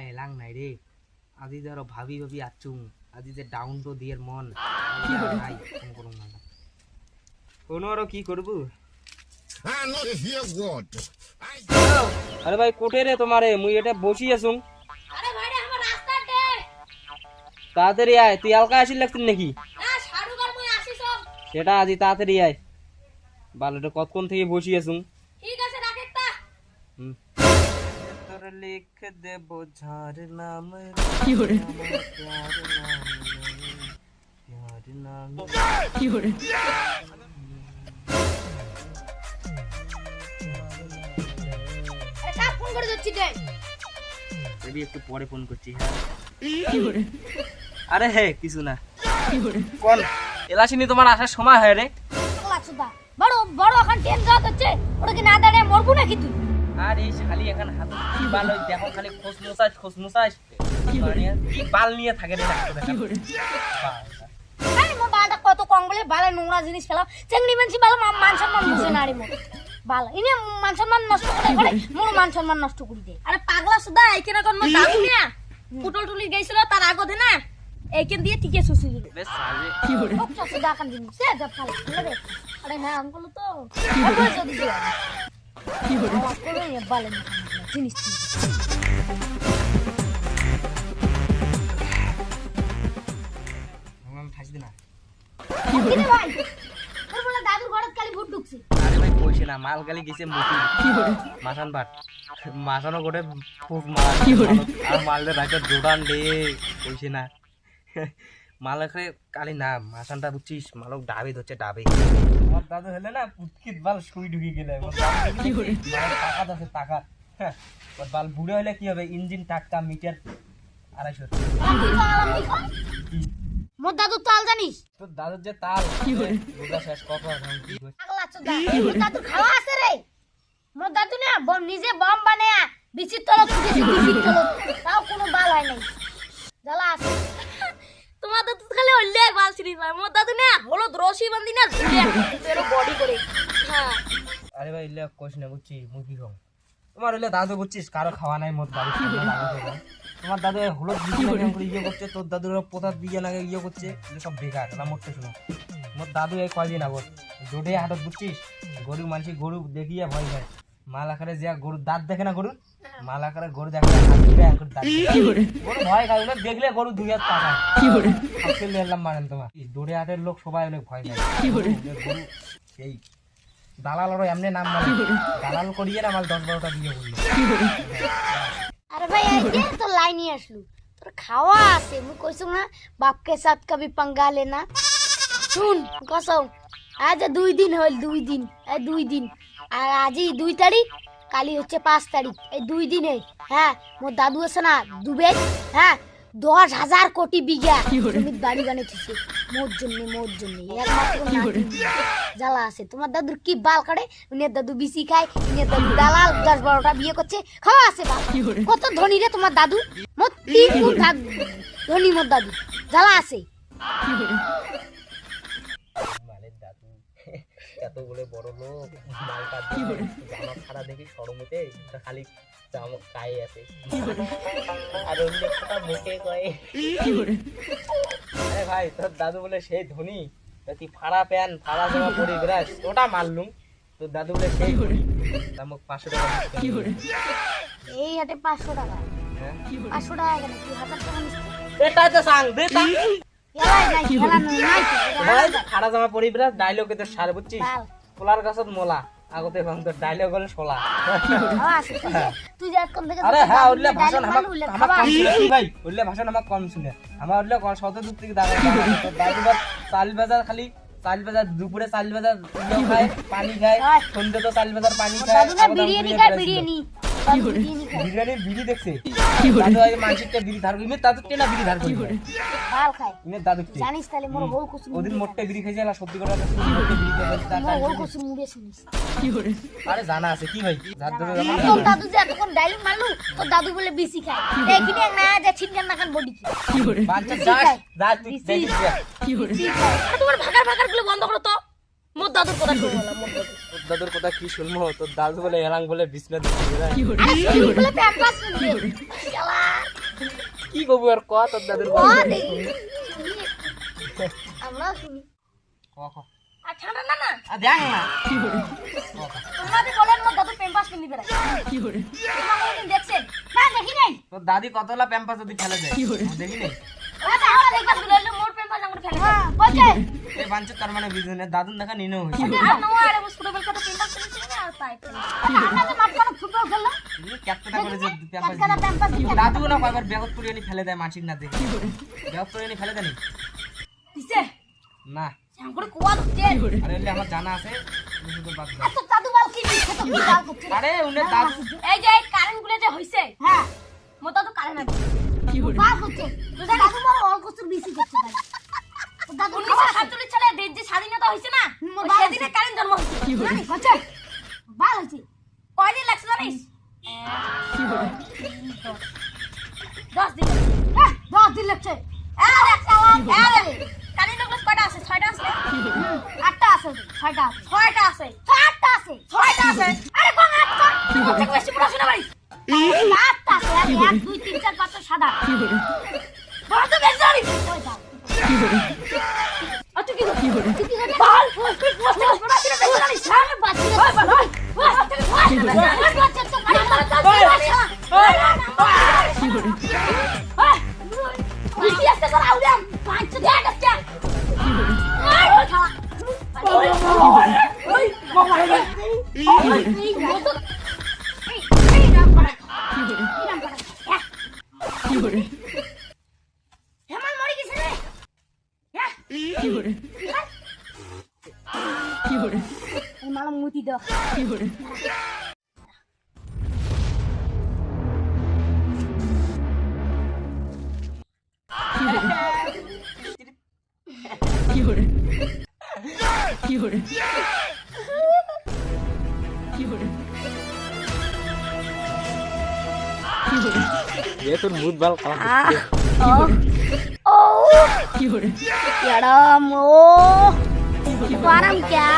মাল্লা এলাং নাই রে আজি ধরো ভাবি ভাবি আচুং আজি যে ডাউন তো দিয়ে মন। নাই ফোন করুন না কোনো আরও কি করব. আরে ভাই কোটে রে তোমারে মুই এটা বসি আছুং। আরে ভাই রে আমার রাস্তাতে তাড়াতাড়ি আয় তুই হালকা আসিল লাগছিস নাকি? না শাহরুখার মুই আসি সব সেটা আজি তাড়াতাড়ি আয়। বালোটা কতক্ষণ থেকে বসি আছে? তোর লিখ দেব ঝার নাম কি হরে প্যার নাম কি হরে আরে করে দিচ্ছি রে বেবি একটু পরে ফোন করছি হ্যাঁ আরে হে কিছু না কোন এলাসিনি তোমার আসার সময় হয় রে বড় বড় এখন ট্রেন যাওয়া হচ্ছে ওটা কি না দাঁড়িয়ে মরবো নাকি তুই আর এই খালি এখন হাত কি বাল ওই দেখো খালি মানে কি বাল নিয়ে থাকে রে কত কঙ্গলে বালে নোংরা জিনিস ফেলাও। চেংড়ি মেনছি বাল মান সম্মান বুঝে না রে মোর বাল ইনে মান সম্মান নষ্ট করে করে মোর মান সম্মান নষ্ট করে দে। আরে পাগলা সুদা এইখানে কোন মোর দাদু না পুটল টুলি গেছিল তার আগতে না। এইখান দিয়ে টিকে সুসি দিল বেশ কি খুব সুদা এখন দিন সে জব ফাল আরে হ্যাঁ আঙ্কল তো। মাল গালি গেছে হরে মাসান বাট মাসানো করে খুব মাল? আর মালদের রাখে জোড়ান দে কইছে না মালকে কালি না মাসানটা বুঝছিস মালক ডাবে ধরছে ডাবে। আমার দাদু হলে না পুটকিত বাল শুই ঢুকি গেলে। দাদু টাকা দছে টাকা। হ্যাঁ, ওর বাল বুড়ো হলে কি হবে? ইঞ্জিন টাকা মিটার আড়াইশো। মোর দাদুর তাল জানিস? তোর দাদুর যে তাল কি করে? বুঝা শেষ কথা দাদু খাওয়া আছে রে। মোর দাদু না বম নিজে বম বানায়া তলত তাও কোনো বাল হয় নাই। জ্বালা আছে। তোমার দাদু তো খালি হল্লে বাল ছিড়ি পায় মোর দাদু না হলুদ রশি বান্ধি না ঝুলে এরো বডি করে। হ্যাঁ। আরে ভাই ইলে কোশ না বুঝছি মুই খাও। তোমার হইলে দাদু বুঝছিস কারও খাওয়া নাই মোর দাদু। তোমার দাদু হলুদ নাকি ইয়ে করছে তোর দাদুর পোতার দিয়ে নাকি ইয়ে করছে। সব বেকার না মোটে শুনো। মোর দাদু এই কয়দিন আবার জোডে হাটত বুঝছিস? গরু মানসি গরু দেখিয়ে ভয় যায় মাল আকারে যে গরুর দাঁত দেখে না গরু মালা গরু দেখলে গরু দুই হাত মানেন তোমার। হাটের লোক সবাই অনেক ভয় এই দালাল ওর এমনি নাম মানে দালাল করিয়ে না দশ বারোটা দিয়ে বলল। আরে ভাই এই তো লাইনে আসলো। তোর খাওয়া আছে। মু কইছো না বাপকে সাথ কবি পাঙ্গা লেনা শুন কসম। আজ দুই দিন হল দুই দিন। দুই দিন। আর আজই দুই তারিখ? কালি হচ্ছে পাঁচ তারিখ এই দুই দিনে হ্যাঁ মোর দাদু আছে না দুবে হ্যাঁ দশ হাজার কোটি বিঘা? জমির বাড়ি বানিয়েছে মোর জন্য মোর জন্য জ্বালা আছে। তোমার দাদুর কি বাল কাটে? উনের দাদু বিসি খায় উনের দাদু দালাল দশ বারোটা বিয়ে করছে খাওয়া আছে কত ধনী রে তোমার দাদু? মোর তিন ধনী মোর দাদু জ্বালা আছে। এত বলে বড় লোক মালটা? জামা খারা দেখি সরমতে খালি জামা গায়ে আছে। আর অন্য একটা মুখে কয়ে আরে ভাই তোর দাদু বলে সেই ধনী। তা তুই ফাড়া প্যান ফাড়া জামা পরে বেড়াস ওটা মারলুম। তোর দাদু বলে সেই ধনী। তা মোক পাঁচশো টাকা। এই হাটে পাঁচশো টাকা। হ্যাঁ? পাঁচশো টাকা কেন? তুই হাজার টাকা এটাই তো সাং দে খাড়া জামা ডাইলগে তোর সার বুঝছিস পোলার গাছত মোলা আগতে এখন তোর ডাইলগ হলে আছে তুই যে- থেকে আরে হ্যাঁ dialogue ভাষণ আমার আমার কম শুনে ভাই উঠলে ভাষণ আমার কম শুনে আমার উঠলে শত দূর থেকে দাঁড়ায় চাল বাজার খালি চাল বাজার দুপুরে চাল বাজার ইয়ে খায় পানি খায় সন্ধ্যে তো চাল বাজার পানি খায় বিরিয়ানি খায় বিরিয়ানি? বিরিয়ানি বিড়ি দেখছে বিড়ি ধার ইমে দাদু টেনা বিড়ি ধার করি। হরে খায়। ইমে দাদু জানিস তাহলে মোর বউ কুসুম ওদিন মোটে বিড়ি খেয়েছে না সত্যি কথা মোটে বিড়ি খেয়ে বলছে, মোর বউ টাইম মুড়ে শুনিস কি হরে আরে জানা আছে কি ভাই যার ধরে তোর দাদু যে এতক্ষণ ডাইলগ মারলু তোর দাদু বলে বিসি খায়। এইখানে না যা ছিনকান নাকান বডি কি হরে বাচ্চা যা তুই যা। কি তোমার ভাগার ভাগারগুলো বন্ধ করো তো। মোর দাদুর কথা শুনব মোর দাদুর কথা। কি শুনব? তোর দাদু বলে এরাং বলে বিছনা দিচ্ছে কি কবু আর ক তোর দাদুর কথা আমরা শুনি। ক ক। আর না না। আ দেখ না। কি hore তোমাদের বলেন মো দাদু পেম্পাস কিনে বেড়াই কি hore দেখছেন না দেখি নাই। তোর দাদি কতলা প্যাম্পাস যদি ফেলে দেয় কি করে? দেখি নেই? দেখবা গুলো মোর পেম্পাস আমরা ফেলে হ্যাঁ বলছে এই বাঞ্চে তার মানে বিজনে দাদুর দেখা নিনো হয়েছে আর নো আরে ও ছোট বেলকা তো পেম্পাস না আর তাই আমরা মাঠ করে ফুটবল খেললাম তুমি ক্যাপ্টেটা করে যে প্যাম্পাস দাদু না কয়বার ব্যাগত করে এনে ফেলে দেয় মাছির না দেখে ব্যাগত ফেলে দিছে না শ্যাম করে কোয়া আরে এলে আমার জানা আছে দাদু বাল কি দিচ্ছে তো বাল করছে আরে উনি দাদু এই যে কারেন্টগুলো যে হইছে হ্যাঁ মো দাদু কারেন্ট আছে কি করছে তো দাদু বড় অল্প কিছু বেশি ও দাদু উনিশশো সাতচল্লিশ সালে দেশ যে স্বাধীনতা হয়েছে না সেদিনে কারেন্ট জন্ম হয়েছে। হয়েছে? কয়দিন লাগছে জানিস? দশ দিন দশ দিন লাগছে। কয়টা আছে? ছয়টা আছে? আটটা আছে। ছয়টা ছয়টা আছে। চারটা আছে। ছয়টা আছে। আরে কোন আটটা বেশি পড়াশোনা করিস আটটা আছে এক দুই তিন চার পাঁচ ছয় কি hore কি hore মালা মুতি দাও কি hore 有人，有人，有人。ये तो भूत बाल का ओ ओ यार मो परम क्या